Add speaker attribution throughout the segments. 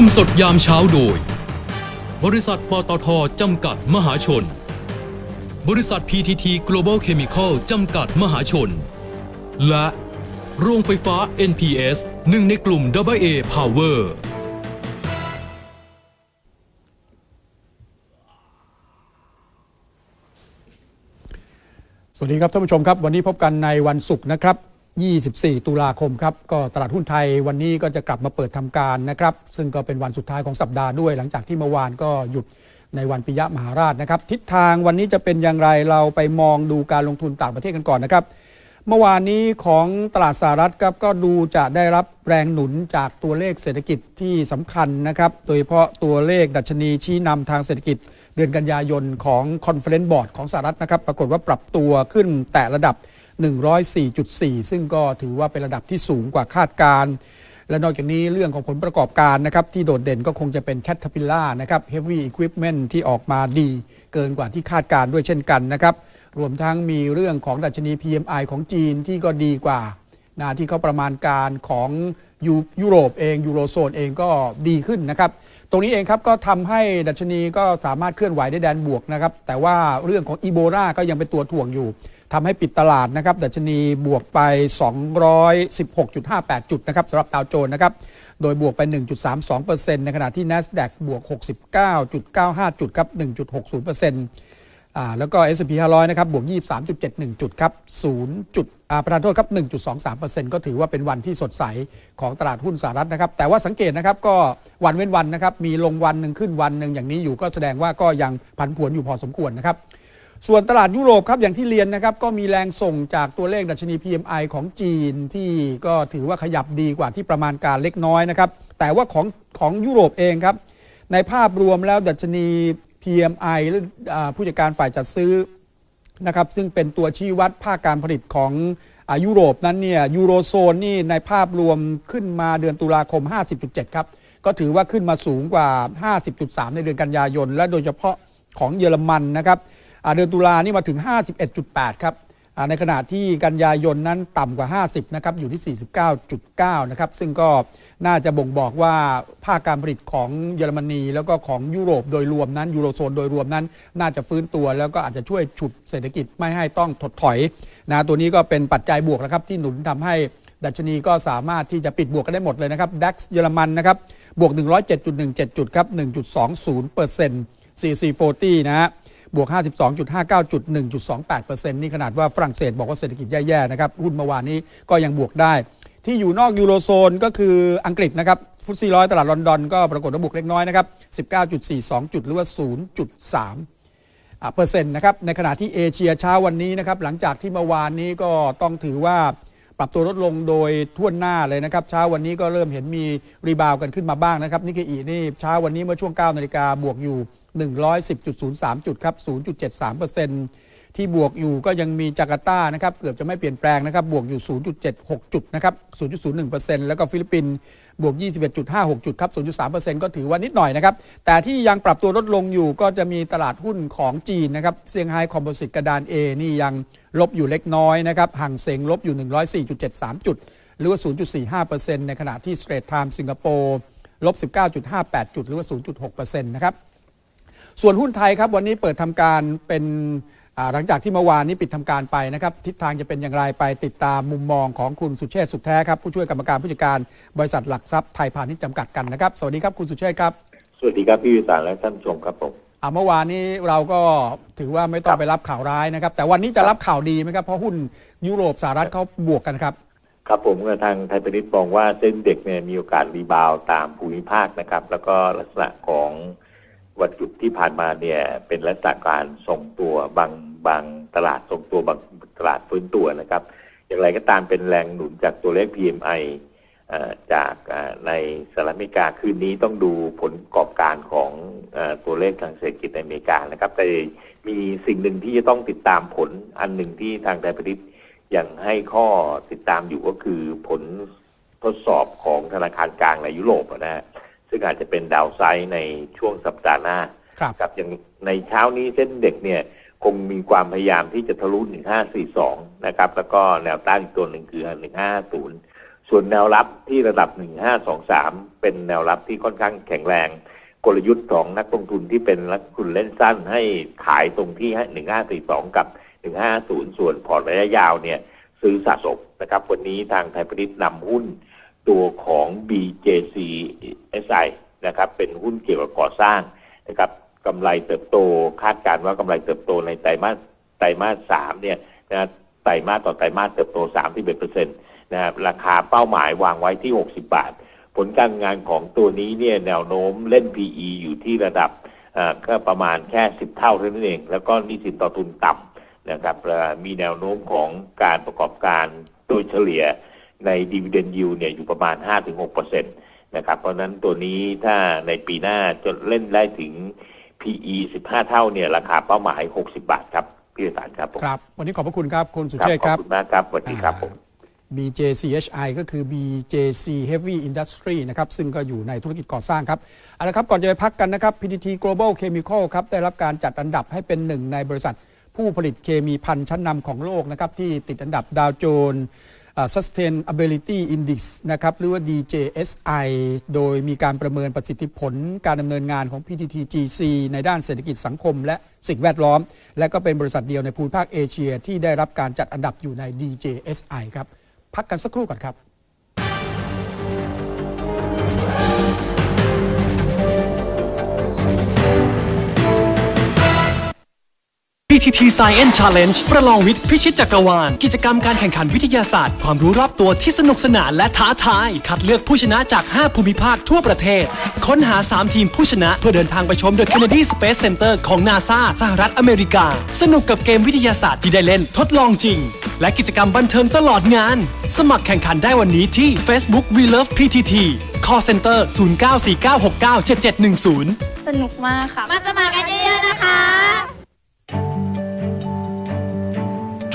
Speaker 1: ร่วมสดยามเช้าโดย บริษัทปตทจำกัดมหาชน บริษัท PTT Global Chemical จำกัดมหาชน และโรงไฟฟ้า NPS หนึ่งในกลุ่ม AA Power
Speaker 2: สวัสดีครับท่านผู้ชมครับ วันนี้พบกันในวันศุกร์นะครับ 24 ตุลาคมครับก็ตลาดหุ้นไทยวันนี้ก็จะกลับมาเปิดทำการนะครับ ซึ่งก็เป็นวันสุดท้ายของสัปดาห์ด้วย หลังจากที่เมื่อวานก็หยุดในวันปิยมหาราชนะครับ ทิศทางวันนี้จะเป็นอย่างไรเราไปมองดูการลงทุนต่างประเทศกันก่อนนะครับ เมื่อวานนี้ของตลาดสหรัฐครับก็ดูจะได้รับแรงหนุนจากตัวเลขเศรษฐกิจที่สำคัญนะครับ โดยเฉพาะตัวเลขดัชนีชี้นำทางเศรษฐกิจ เดือนกันยายนของ Conference Board ของสหรัฐนะครับ ปรากฏว่าปรับตัวขึ้นแต่ระดับ 104.4 ซึ่งก็ถือว่าเป็นระดับที่สูงกว่าคาดการณ์และนอกจากนี้เรื่องของผลประกอบการนะครับ ที่โดดเด่นก็คงจะเป็น Caterpillar นะครับ Heavy Equipment ที่ออกมาดีเกินกว่าที่คาดการด้วยเช่นกันนะครับ รวมทั้งมีเรื่องของดัชนี PMI ของจีนที่ก็ดีกว่า นะที่เขาประมาณการของยุยุโรปเองยูโรโซนเองก็ดีขึ้นนะครับ ตรงนี้เองครับก็ทำให้ดัชนีก็สามารถเคลื่อนไหวได้แดนบวกนะครับ แต่ว่าเรื่องของอีโบราก็ยังเป็นตัวถ่วงอยู่ทำให้ปิดตลาดนะครับ ดัชนีบวกไป 216.58 จุดนะครับสำหรับดาวโจนส์นะครับ โดยบวกไป 1.32%ในขณะที่ NASDAQ บวก 69.95 จุดครับ 1.60%อ่า แล้วก็ S&P 500 นะครับ บวก 23.71 จุดครับ 0. จุดอ่าประธานโทษครับ 1.23%ก็ถือว่าเป็นวันที่สดใสของตลาดหุ้นสหรัฐนะครับ แต่ว่าสังเกตนะครับก็วันเว้นวันนะครับ มีลงวันหนึ่งขึ้นวันหนึ่งอย่างนี้อยู่ก็แสดงว่าก็ยังผันผวนอยู่พอสมควรนะครับ ส่วนตลาดยุโรปครับอย่างที่เรียนนะครับ ก็มีแรงส่งจากตัวเลขดัชนี PMI ของจีนที่ก็ถือว่าขยับดีกว่าที่ประมาณการเล็กน้อยนะครับ แต่ว่าของของยุโรปเองครับในภาพรวมแล้วดัชนี PMI หรือผู้จัดการฝ่ายจัดซื้อนะครับซึ่งเป็นตัวชี้วัดภาคการผลิตของอยุโรปนั้นเนี่ยยูโรโซนนี่ในภาพรวมขึ้นมาเดือนตุลาคม 50.7 ครับ ก็ถือว่าขึ้นมาสูงกว่า 50.3 ในเดือนกันยายน และโดยเฉพาะของเยอรมันนะครับเดือนตุลานี่มาถึง 51.8 ครับ ในขณะที่กันยายนนั้นต่ำกว่า 50 นะครับ อยู่ที่ 49.9 นะครับ ซึ่งก็น่าจะบ่งบอกว่าภาคการผลิตของเยอรมนี แล้วก็ของยุโรปโดยรวมนั้นยูโรโซนโดยรวมนั้น น่าจะฟื้นตัว แล้วก็อาจจะช่วยฉุดเศรษฐกิจไม่ให้ต้องถดถอยนะตัวนี้ก็เป็นปัจจัยบวกแล้วครับที่หนุนทำให้ดัชนีก็สามารถที่จะปิดบวกกันได้หมดเลยนะครับ DAX เยอรมันนะครับบวก 107.17 จุดครับ 1.20เปอร์เซ็นต์ CC40 นะฮะ บวก 52.59 จุด 1.28เปอร์เซ็นต์นี่ขนาดว่าฝรั่งเศสบอกว่าเศรษฐกิจแย่ๆนะครับหุ้นเมื่อวานนี้ก็ยังบวกได้ ที่อยู่นอกยูโรโซนก็คืออังกฤษนะครับฟุตซีร้อยตลาดลอนดอนก็ปรากฏว่าบวกเล็กน้อยนะครับ 19.42 จุดหรือว่า 0.3เปอร์เซ็นต์นะครับในขณะที่เอเชียเช้าวันนี้นะครับหลังจากที่เมื่อวานนี้ก็ต้องถือว่าปรับตัวลดลงโดยทั่วหน้าเลยนะครับเช้าวันนี้ก็เริ่มเห็นมีรีบาวกันขึ้นมาบ้างนะครับนิกเกอีนี่เช้าวันนี้เมื่อช่วง9นาฬิกาบวกอยู่ 110.03 จุดครับ 0.73%ที่บวกอยู่ก็ยังมีจาการ์ตานะครับ เกือบจะไม่เปลี่ยนแปลงนะครับ บวกอยู่ 0.76 จุดนะครับ 0.01%แล้วก็ฟิลิปปินส์บวก 21.56 จุดครับ 0.3%ก็ถือว่านิดหน่อยนะครับ แต่ที่ยังปรับตัวลดลงอยู่ก็จะมีตลาดหุ้นของจีนนะครับ เซี่ยงไฮ้คอมโพสิตกระดาน A นี่ยังลบอยู่เล็กน้อยนะครับห่างเสงลบอยู่ 104.73 จุด หรือว่า 0.45%ในขณะที่ Straits Times สิงคโปร์ลบ 19.58 จุด หรือว่า 0.6%นะครับ ส่วนหุ้นไทยครับวันนี้เปิดทำการเป็นอ่าหลังจากที่เมื่อวานนี้ปิดทำการไปนะครับ ทิศทางจะเป็นอย่างไรไปติดตามมุมมองของคุณสุเชษฐ์สุขแท้ครับผู้ช่วยกรรมการผู้จัดการบริษัทหลักทรัพย์ไทยพาณิชย์จำกัดกันนะครับ สวัสดีครับคุณสุเชษฐ์ครับ
Speaker 3: สวัสดีครับพี่วิสารและท่านผู้ชมครับผม
Speaker 2: อ่าเมื่อวานนี้เราก็ถือว่าไม่ต้องไปรับข่าวร้ายนะครับ แต่วันนี้จะรับข่าวดีไหมครับเพราะหุ้นยุโรปสหรัฐเขาบวกกันครับ
Speaker 3: ครับผมกับทางไทยพาณิชย์มองว่าเส้นเด็กเนี่ยมีโอกาสรีบาวด์ตามภูมิภาคนะครับ แล้วก็ลักษณะของ วันหยุดที่ผ่านมาเนี่ยเป็นลักษณะการส่งตัวบางบางตลาดส่งตัวบางตลาดฟื้นตัวนะครับ อย่างไรก็ตามเป็นแรงหนุนจากตัวเลข PMI จากในสหรัฐอเมริกาคืนนี้ต้องดูผลประกอบการของตัวเลขทางเศรษฐกิจในอเมริกานะครับ แต่มีสิ่งหนึ่งที่จะต้องติดตามผลอันหนึ่งที่ทางไทยพาณิชย์ยังให้ข้อติดตามอยู่ก็คือผลทดสอบของธนาคารกลางในยุโรปนะฮะ ซึ่งอาจจะเป็นดาวไซด์ในช่วงสัปดาห์หน้า
Speaker 2: ครับ
Speaker 3: ครับอย่างในเช้านี้เส้นเด็กเนี่ยคงมีความพยายามที่จะทะลุ 1542 นะครับ แล้วก็แนวต้านอีกตัวหนึ่งคือ 1550 ส่วนแนวรับที่ระดับ 1523 เป็นแนวรับที่ค่อนข้างแข็งแรง กลยุทธ์ของนักลงทุนที่เป็นนักลงทุนเล่นสั้นให้ขายตรงที่ 1542 กับ 150 ส่วนพอร์ตระยะยาวเนี่ยซื้อสะสมนะครับ วันนี้ทางไทยพาณิชย์นำหุ้น ตัวของ BJC SI นะครับ เป็นหุ้นเกี่ยวกับก่อสร้างนะครับกำไรเติบโตคาดการณ์ว่ากำไรเติบโตในไตรมาสไตรมาสสามเนี่ยนะไตรมาสต่อไตรมาสเติบโต31เปอร์เซ็นต์นะครับราคาเป้าหมายวางไว้ที่ 60 บาท ผลการงานของตัวนี้เนี่ยแนวโน้มเล่น PE อยู่ที่ระดับก็ประมาณแค่ 10 เท่าเท่านั้นเอง แล้วก็นิสินต่อทุนต่ำนะครับมีแนวโน้มของการประกอบการโดยเฉลี่ย ในดีเวเดนยิวเนี่ยอยู่ประมาณ 5-6%นะครับเพราะฉะนั้นตัวนี้ถ้าในปีหน้าจะเล่นได้ถึง PE 15 เท่าเนี่ยราคาเป้าหมาย 60 บาทครับพี่สารครับผม
Speaker 2: ครับ วันนี้ขอบพระคุณครับ คุณสุ
Speaker 3: ครับ
Speaker 2: เชษฐ์
Speaker 3: ข
Speaker 2: ค
Speaker 3: อ
Speaker 2: รั
Speaker 3: บบคุณมากครับสวัสดีครับผม
Speaker 2: BJCHI ก็คือ BJC Heavy Industry นะครับ ซึ่งก็อยู่ในธุรกิจก่อสร้างครับ เอาละครับ ก่อนจะไปพักกันนะครับ PTT Global Chemical ครับ ได้รับการจัดอันดับให้เป็นหนึ่งในบริษัท ผู้ผลิตเคมีพันชั้นนำของโลกนะครับ ที่ติดอันดับดาวโจนส์ Sustainability Index นะครับหรือว่า DJSI โดยมีการประเมินประสิทธิผลการดำเนินงานของ PTTGC ในด้านเศรษฐกิจสังคม และสิ่งแวดล้อม และก็เป็นบริษัทเดียวในภูมิภาคเอเชีย ที่ได้รับการจัดอันดับอยู่ใน DJSI ครับ พักกันสักครู่ก่อนครับ
Speaker 4: PTT Science Challenge ประลองวิทย์พิชิตจักรวาล กิจกรรมการแข่งขันวิทยาศาสตร์ ความรู้รอบตัวที่สนุกสนานและท้าทาย คัดเลือกผู้ชนะจาก 5 ภูมิภาคทั่วประเทศ ค้นหา 3 ทีมผู้ชนะ เพื่อเดินทางไปชม The Kennedy Space Center ของ NASA สหรัฐอเมริกา สนุกกับเกมวิทยาศาสตร์ที่ได้เล่นทดลองจริง และกิจกรรมบันเทิงตลอดงาน สมัครแข่งขันได้วันนี้ที่ Facebook We Love PTT Call Center 0949697710
Speaker 5: สนุกมากค่ะ
Speaker 6: มาสมัครกันเยอะๆนะคะ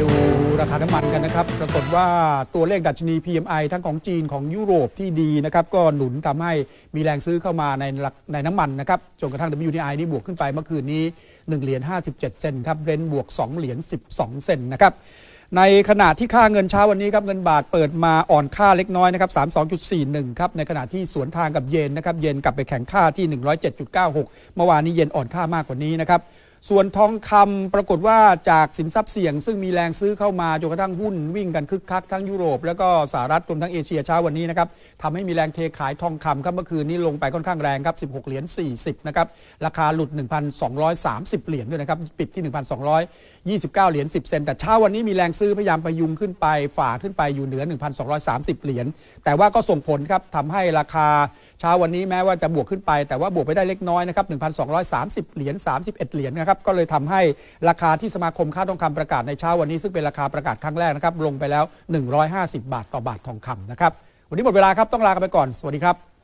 Speaker 2: ดูราคาน้ำมันกันนะครับ ปรากฏว่าตัวเลขดัชนี PMI ทั้งของจีนของยุโรปที่ดีนะครับ ก็หนุนทำให้มีแรงซื้อเข้ามาในหลักในน้ำมันนะครับ จนกระทั่ง WTI นี่บวกขึ้นไปเมื่อคืนนี้ 1 เหรียญ 57 เซนครับเบรนบวก 2 เหรียญ 12 เซนนะครับในขณะที่ค่าเงินเช้าวันนี้ครับเงินบาทเปิดมาอ่อนค่าเล็กน้อยนะครับ32.41ครับในขณะที่สวนทางกับเยนนะครับเยนกลับไปแข่งค่าที่ 107.96 เมื่อวานนี้เยนอ่อนค่ามากกว่านี้นะครับ ส่วนทองคำปรากฏว่าจากสินทรัพย์เสี่ยง ซึ่งมีแรงซื้อเข้ามาจนกระทั่งหุ้นวิ่งกันคึกคักทั้งยุโรป แล้วก็สหรัฐรวมทั้งเอเชียเช้าวันนี้นะครับทำให้มีแรงเทขายทองคำครับเมื่อคืนนี้ลงไปค่อนข้างแรงครับ 16 เหรียญ 40 นะครับ ราคาหลุด 1,230 เหรียญด้วยนะครับ ปิดที่ 1,229 เหรียญ 10 เซนแต่เช้าวันนี้มีแรงซื้อพยายามพยุงขึ้นไปฝ่าขึ้นไปอยู่เหนือ 1,230 เหรียญแต่ว่าก็ส่งผลครับทำให้ราคาเช้าวันนี้แม้ว่าจะบวกขึ้นไป แต่ว่าบวกไปได้เล็กน้อยนะครับ1,230 เหรียญ 31 เหรียญนะครับก็เลยทำให้ราคาที่สมาคมค่าทองคำประกาศในเช้าวันนี้ซึ่งเป็นราคาประกาศครั้งแรกนะครับลงไปแล้ว 150 บาทต่อบาททองคำนะครับวันนี้หมดเวลาครับต้องลากันไปก่อนสวัสดีครับ